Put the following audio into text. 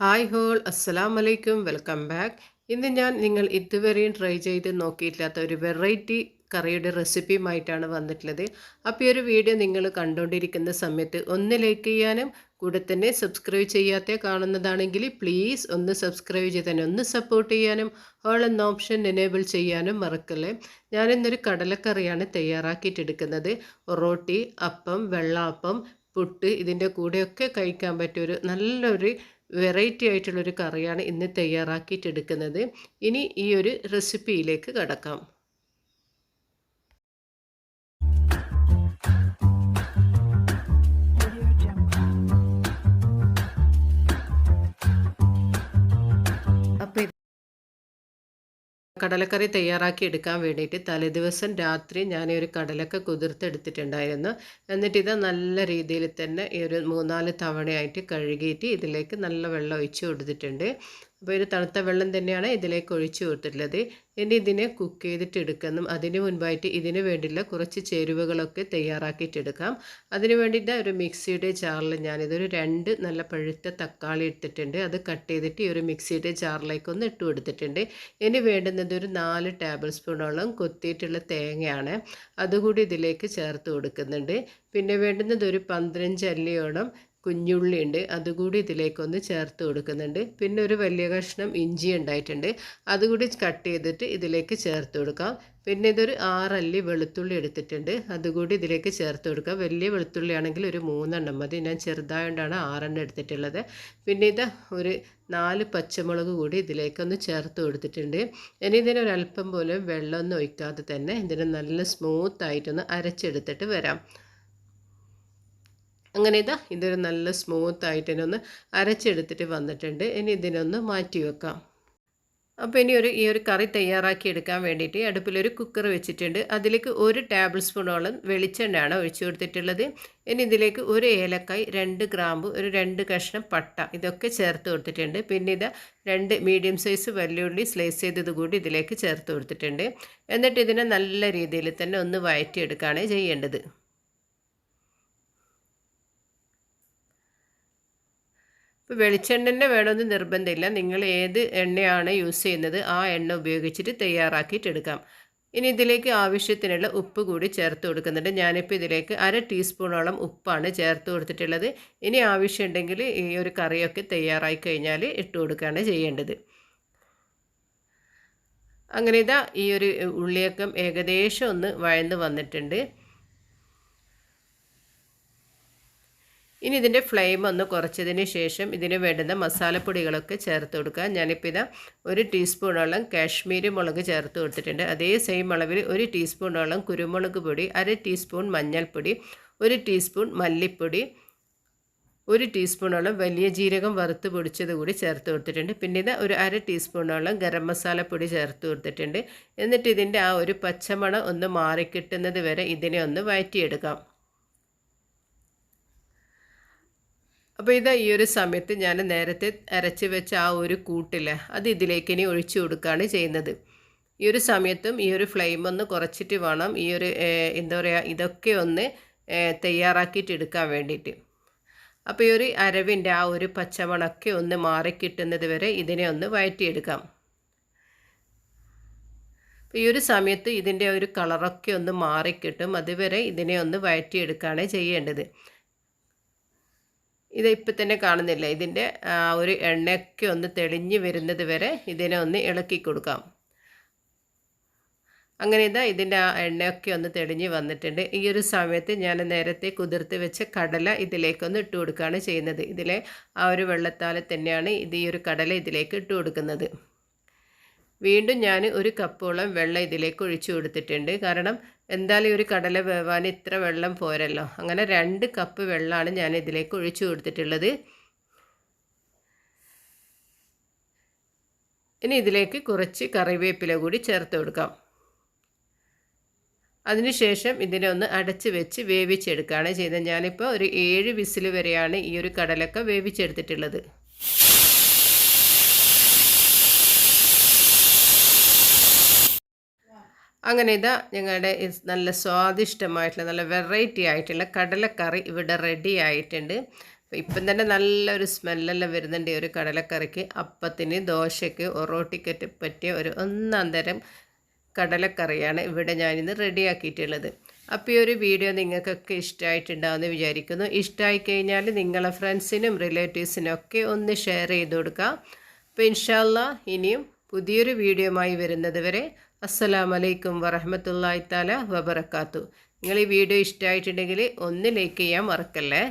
Hi whole അസ്സലാം വലൈക്കും welcome back ഇന്ന് ഞാൻ നിങ്ങൾ ഇതുവരെയും ട്രൈ ചെയ്ത് നോക്കിയിട്ടില്ലാത്ത ഒരു വെറൈറ്റി കറിയുടെ റെസിപ്പിയുമായിട്ടാണ് വന്നിട്ടുള്ളത്. അപ്പോൾ ഈ ഒരു വീഡിയോ നിങ്ങൾ കണ്ടുകൊണ്ടിരിക്കുന്ന സമയത്ത് ഒന്ന് ലൈക്ക് ചെയ്യാനും കൂടെ തന്നെ സബ്സ്ക്രൈബ് ചെയ്യാത്ത കാണുന്നതാണെങ്കിൽ പ്ലീസ് ഒന്ന് സബ്സ്ക്രൈബ് ചെയ്ത് തന്നെ ഒന്ന് സപ്പോർട്ട് ചെയ്യാനും ഓൾ എന്ന ഓപ്ഷൻ എനേബിൾ ചെയ്യാനും മറക്കല്ലേ. ഞാനിന്നൊരു കടലക്കറിയാണ് തയ്യാറാക്കിയിട്ടെടുക്കുന്നത്. റോട്ടി അപ്പം വെള്ളാപ്പം പുട്ട് ഇതിന്റെ കൂടെയൊക്കെ കഴിക്കാൻ പറ്റിയൊരു നല്ലൊരു വെറൈറ്റി ആയിട്ടുള്ളൊരു കറിയാണ് ഇന്ന് തയ്യാറാക്കിയിട്ടെടുക്കുന്നത്. ഇനി ഈ ഒരു റെസിപ്പിയിലേക്ക് കടക്കാം. കടലക്കറി തയ്യാറാക്കി എടുക്കാൻ വേണ്ടിയിട്ട് തലേദിവസം രാത്രി ഞാൻ ഒരു കടലക്ക കുതിർത്തെടുത്തിട്ടുണ്ടായിരുന്നു. എന്നിട്ട് ഇത് നല്ല രീതിയിൽ തന്നെ ഈ ഒരു മൂന്നാൽ തവണയായിട്ട് കഴുകിയിട്ട് ഇതിലേക്ക് നല്ല വെള്ളം ഒഴിച്ച് കൊടുത്തിട്ടുണ്ട്. അപ്പോൾ ഒരു തണുത്ത വെള്ളം തന്നെയാണ് ഇതിലേക്ക് ഒഴിച്ചു കൊടുത്തിട്ടുള്ളത്. ഇനി ഇതിനെ കുക്ക് ചെയ്തിട്ട് എടുക്കണം അതിന് മുൻപായിട്ട് ഇതിന് വേണ്ടിയുള്ള കുറച്ച് ചേരുവകളൊക്കെ തയ്യാറാക്കിയിട്ടെടുക്കാം അതിന് വേണ്ടിയിട്ട് ഒരു മിക്സിയുടെ ജാറിൽ ഞാനിതൊരു രണ്ട് നല്ല പഴുത്ത തക്കാളി എടുത്തിട്ടുണ്ട്. അത് കട്ട് ചെയ്തിട്ട് ഈ ഒരു മിക്സിയുടെ ജാറിലേക്ക് ഒന്ന് ഇട്ട് കൊടുത്തിട്ടുണ്ട്. ഇനി വേണ്ടുന്നത് ഒരു നാല് ടേബിൾ സ്പൂണോളം കൊത്തിയിട്ടുള്ള തേങ്ങയാണ് അതുകൂടി ഇതിലേക്ക് ചേർത്ത് കൊടുക്കുന്നുണ്ട്. പിന്നെ വേണ്ടുന്നത് ഒരു പന്ത്രഞ്ച് അല്ലിയോളം കുഞ്ഞുള്ളി ഉണ്ട് അതുകൂടി ഇതിലേക്കൊന്ന് ചേർത്ത് കൊടുക്കുന്നുണ്ട്. പിന്നെ ഒരു വലിയ കഷ്ണം ഇഞ്ചി ഉണ്ടായിട്ടുണ്ട്. അതുകൂടി കട്ട് ചെയ്തിട്ട് ഇതിലേക്ക് ചേർത്ത് കൊടുക്കാം. പിന്നെ ഇതൊരു ആറല്ലി വെളുത്തുള്ളി എടുത്തിട്ടുണ്ട്. അതുകൂടി ഇതിലേക്ക് ചേർത്ത് കൊടുക്കാം. വലിയ വെളുത്തുള്ളി ആണെങ്കിൽ ഒരു മൂന്നെണ്ണം മതി. ഞാൻ ചെറുതായതുകൊണ്ടാണ് ആറെണ്ണം എടുത്തിട്ടുള്ളത്. പിന്നെ ഇത് ഒരു നാല് പച്ചമുളക് കൂടി ഇതിലേക്കൊന്ന് ചേർത്ത് കൊടുത്തിട്ടുണ്ട്. ഇനി ഇതിനൊരല്പം പോലും വെള്ളമൊന്നും ഒഴിക്കാതെ തന്നെ ഇതിനെ നല്ല സ്മൂത്തായിട്ടൊന്ന് അരച്ചെടുത്തിട്ട് വരാം. അങ്ങനെ ഇതാ ഇതൊരു നല്ല സ്മൂത്ത് ആയിട്ട് ഒന്ന് അരച്ചെടുത്തിട്ട് വന്നിട്ടുണ്ട്. ഇനി ഇതിനൊന്ന് മാറ്റി വെക്കാം. അപ്പോൾ ഇനി ഒരു ഈ ഒരു കറി തയ്യാറാക്കി എടുക്കാൻ വേണ്ടിയിട്ട് അടുപ്പിലൊരു കുക്കർ വെച്ചിട്ടുണ്ട്. അതിലേക്ക് ഒരു ടേബിൾ സ്പൂണോളം വെളിച്ചെണ്ണയാണ് ഒഴിച്ചു കൊടുത്തിട്ടുള്ളത്. ഇനി ഇതിലേക്ക് ഒരു ഏലക്കായ് രണ്ട് ഗ്രാമ്പ് ഒരു രണ്ട് കഷ്ണം പട്ട ഇതൊക്കെ ചേർത്ത് കൊടുത്തിട്ടുണ്ട്. പിന്നെ ഇത് രണ്ട് മീഡിയം സൈസ് വെല്ലുള്ളി സ്ലൈസ് ചെയ്തത് കൂടി ഇതിലേക്ക് ചേർത്ത് കൊടുത്തിട്ടുണ്ട്. എന്നിട്ട് ഇതിനെ നല്ല രീതിയിൽ തന്നെ ഒന്ന് വഴറ്റിയെടുക്കുകയാണ് ചെയ്യേണ്ടത്. ഇപ്പോൾ വെളിച്ചെണ്ണ തന്നെ വേണമെന്ന് നിർബന്ധമില്ല. നിങ്ങൾ ഏത് എണ്ണയാണ് യൂസ് ചെയ്യുന്നത് ആ എണ്ണ ഉപയോഗിച്ചിട്ട് തയ്യാറാക്കിയിട്ടെടുക്കാം. ഇനി ഇതിലേക്ക് ആവശ്യത്തിനുള്ള ഉപ്പ് കൂടി ചേർത്ത് കൊടുക്കുന്നുണ്ട്. ഞാനിപ്പോൾ ഇതിലേക്ക് അര ടീസ്പൂണോളം ഉപ്പാണ് ചേർത്ത് കൊടുത്തിട്ടുള്ളത്. ഇനി ആവശ്യമുണ്ടെങ്കിൽ ഈ ഒരു കറിയൊക്കെ തയ്യാറായി കഴിഞ്ഞാൽ ഇട്ട് കൊടുക്കുകയാണ് ചെയ്യേണ്ടത്. അങ്ങനെ ഇതാ ഈ ഒരു ഉള്ളിയൊക്കെ ഏകദേശം ഒന്ന് വഴന്ന് വന്നിട്ടുണ്ട്. ഇനി ഇതിന്റെ ഫ്ലെയിം ഒന്ന് കുറച്ചതിന് ശേഷം ഇതിന് വേണ്ടുന്ന മസാലപ്പൊടികളൊക്കെ ചേർത്ത് കൊടുക്കുക. ഞാനിപ്പോൾ ഇതാ ഒരു ടീസ്പൂണോളം കാശ്മീരി മുളക് ചേർത്ത് കൊടുത്തിട്ടുണ്ട്. അതേ സെയിം അളവിൽ ഒരു ടീസ്പൂണോളം കുരുമുളക് പൊടി അര ടീസ്പൂൺ മഞ്ഞൾപ്പൊടി ഒരു ടീസ്പൂൺ മല്ലിപ്പൊടി ഒരു ടീസ്പൂണോളം വലിയ ജീരകം വറുത്ത് പൊടിച്ചത് കൂടി ചേർത്ത് കൊടുത്തിട്ടുണ്ട്. പിന്നെ ഇത് ഒരു അര ടീസ്പൂണോളം ഗരം മസാലപ്പൊടി ചേർത്ത് കൊടുത്തിട്ടുണ്ട്. എന്നിട്ട് ഇതിന്റെ ആ ഒരു പച്ചമണം ഒന്ന് മാറിക്കിട്ടുന്നത് വരെ ഇതിനെ ഒന്ന് വഴറ്റിയെടുക്കാം അപ്പോൾ ഇതാ ഈ ഒരു സമയത്ത് ഞാൻ നേരത്തെ അരച്ച് വെച്ച ആ ഒരു കൂട്ടിൽ അത് ഇതിലേക്ക് ഇനി ഒഴിച്ചു കൊടുക്കുകയാണ് ചെയ്യുന്നത്. ഈ ഒരു സമയത്തും ഈ ഒരു ഫ്ലെയിം ഒന്ന് കുറച്ചിട്ട് വേണം ഈ ഒരു എന്താ പറയുക ഇതൊക്കെ ഒന്ന് തയ്യാറാക്കിയിട്ട് എടുക്കാൻ വേണ്ടിയിട്ട്. അപ്പോൾ ഈ ഒരു അരവിന്റെ ആ ഒരു പച്ചമണൊക്കെ ഒന്ന് മാറിക്കിട്ടുന്നത് വരെ ഇതിനെ ഒന്ന് വഴറ്റിയെടുക്കാം ഈ ഒരു സമയത്ത് ഇതിന്റെ ഒരു കളറൊക്കെ ഒന്ന് മാറിക്കിട്ടും അതുവരെ ഇതിനെ ഒന്ന് വഴറ്റിയെടുക്കുകയാണ് ചെയ്യേണ്ടത്. ഇത് ഇപ്പം തന്നെ കാണുന്നില്ല. ഇതിന്റെ ഒരു എണ്ണയൊക്കെ ഒന്ന് തെളിഞ്ഞ് വരുന്നത് വരെ ഇതിനെ ഒന്ന് ഇളക്കി കൊടുക്കാം. അങ്ങനെ ഇതാ ഇതിന്റെ ആ എണ്ണയൊക്കെ ഒന്ന് തെളിഞ്ഞ് വന്നിട്ടുണ്ട്. ഈ ഒരു സമയത്ത് ഞാൻ നേരത്തെ കുതിർത്ത് വെച്ച കടല ഇതിലേക്കൊന്ന് ഇട്ട് കൊടുക്കുകയാണ് ചെയ്യുന്നത്. ഇതിലെ ആ ഒരു വെള്ളത്താൽ തന്നെയാണ് ഇത് ഈ ഒരു കടല ഇതിലേക്ക് ഇട്ട് കൊടുക്കുന്നത്. വീണ്ടും ഞാൻ ഒരു കപ്പോളം വെള്ളം ഇതിലേക്ക് ഒഴിച്ചു കൊടുത്തിട്ടുണ്ട്. കാരണം എന്തായാലും ഒരു കടല വേവാൻ ഇത്ര വെള്ളം പോരല്ലോ. അങ്ങനെ രണ്ട് കപ്പ് വെള്ളമാണ് ഞാൻ ഇതിലേക്ക് ഒഴിച്ചു കൊടുത്തിട്ടുള്ളത്. ഇനി ഇതിലേക്ക് കുറച്ച് കറിവേപ്പില കൂടി ചേർത്ത് കൊടുക്കാം. അതിനുശേഷം ഇതിനെ ഒന്ന് അടച്ച് വെച്ച് വേവിച്ചെടുക്കുകയാണ് ചെയ്തത്. ഞാനിപ്പോൾ ഒരു ഏഴ് വിസിൽ വരെയാണ് ഈ ഒരു കടലൊക്കെ വേവിച്ചെടുത്തിട്ടുള്ളത്. അങ്ങനെ ഇതാ ഞങ്ങളുടെ നല്ല സ്വാദിഷ്ടമായിട്ടുള്ള നല്ല വെറൈറ്റി ആയിട്ടുള്ള കടലക്കറി ഇവിടെ റെഡി ആയിട്ടുണ്ട്. ഇപ്പം തന്നെ നല്ലൊരു സ്മെല്ലെല്ലാം വരുന്നുണ്ട് ഈ ഒരു കടലക്കറിക്ക്. അപ്പത്തിന് ദോശയ്ക്ക് ഒറോട്ടിക്കറ്റ് പറ്റിയ ഒരു ഒന്നാം തരം കടലക്കറിയാണ് ഇവിടെ ഞാനിന്ന് റെഡിയാക്കിയിട്ടുള്ളത് അപ്പോൾ ഈ ഒരു വീഡിയോ നിങ്ങൾക്കൊക്കെ ഇഷ്ടമായിട്ടുണ്ടാവുമെന്ന് വിചാരിക്കുന്നു. ഇഷ്ടമായി കഴിഞ്ഞാൽ നിങ്ങളെ ഫ്രണ്ട്സിനും റിലേറ്റീവ്സിനും ഒക്കെ ഒന്ന് ഷെയർ ചെയ്ത് കൊടുക്കുക അപ്പോൾ ഇൻഷാല്ല ഇനിയും പുതിയൊരു വീഡിയോയുമായി വരുന്നത് വരെ അസ്സലാമലൈക്കും വറഹമത്തല്ലാ താല വബർക്കാത്തു നിങ്ങൾ ഈ വീഡിയോ ഇഷ്ടമായിട്ടുണ്ടെങ്കിൽ ഒന്ന് ലൈക്ക് ചെയ്യാൻ മറക്കല്ലേ?